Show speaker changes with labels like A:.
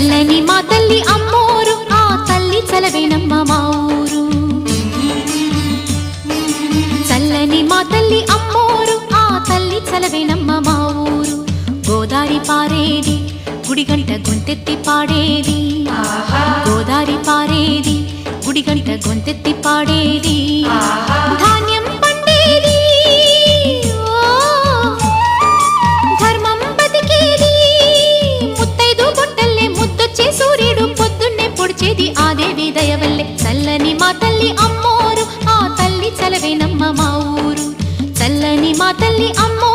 A: చల్లని మా తల్లి అమ్మోరు ఆ తల్లి చలవేనమ్మ మా ఊరు. చల్లని మా తల్లి అమ్మోరు ఆ తల్లి చలవేనమ్మ మా ఊరు. గోదారి పారేది గుడిగంట గొంతెత్తి పాడేది. గోదారి పారేది గుడిగంట గొంతెత్తి పాడేది. ధాన్యం వినమ్మ మా ఊరు. చల్లని మా తల్లి అమ్మో